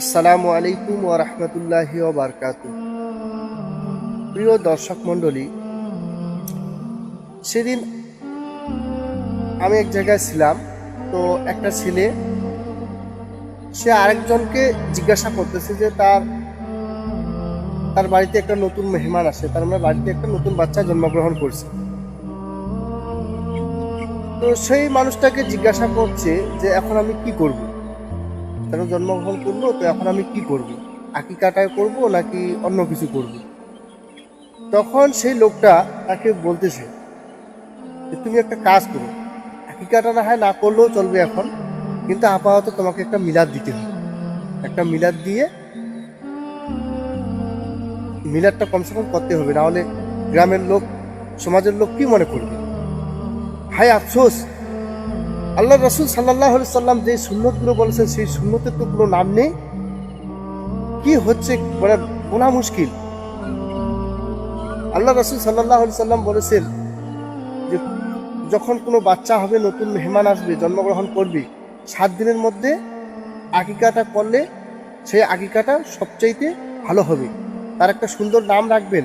আসসালামু আলাইকুম ওয়া রাহমাতুল্লাহি বারাকাতু প্রিয় দর্শক মণ্ডলী, সেদিন আমি এক জায়গায় ছিলাম, তো একটা ছেলে, সে আরেকজনকে জিজ্ঞাসা করতেছে যে তার তার বাড়িতে একটা নতুন মেহমান আসে, তার মানে বাড়িতে একটা নতুন বাচ্চা জন্মগ্রহণ করছে। তো সেই মানুষটাকে জিজ্ঞাসা করছে যে এখন আমি কি করব? তারা জন্মগ্রহণ করল, তো এখন আমি কি করব? আকিকাটায় করব নাকি অন্য কিছু করব? তখন সেই লোকটা তাকে বলতেছে যে, তুমি একটা কাজ করো। আকিকাটা না হয় না করলেও চলবে এখন, কিন্তু আপাতত তোমাকে একটা মিলাদ দিতে হবে। একটা মিলাদ দিয়ে মিলাদটা কমসে কম করতে হবে। নাহলে গ্রামের লোক, সমাজের লোক কি মনে করবে? হায় আফসোস! আল্লাহ রসুল সাল্লাহ সাল্লাম যে সুন্নতগুলো বলেছেন, সেই সুন্নতের তো কোনো নাম নেই। কি হচ্ছে? মানে বলা মুশকিল। আল্লাহ রসুল সাল্লাহ সাল্লাম বলেছেন যে, যখন কোনো বাচ্চা হবে, নতুন মেহমান আসবে, জন্মগ্রহণ করবে, সাত দিনের মধ্যে আকিকাটা করলে সেই আকিকাটা সবচাইতে ভালো হবে। তার একটা সুন্দর নাম রাখবেন।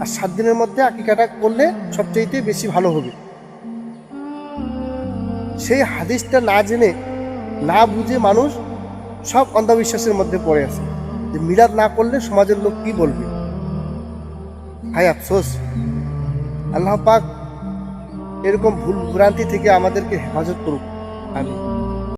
আর সাত দিনের মধ্যে আকিকাটা করলে সবচাইতে বেশি ভালো হবে। সেই হাদিসটা না জেনে, না বুঝে মানুষ সব অন্ধবিশ্বাসের মধ্যে পড়ে আছে। যে মিলাদ না করলে সমাজের লোক কি বলবে? ভাই আফসোস। আল্লাহ পাক এরকম ভুল ভ্রান্তি থেকে আমাদেরকে হেফাজত করুক। আমি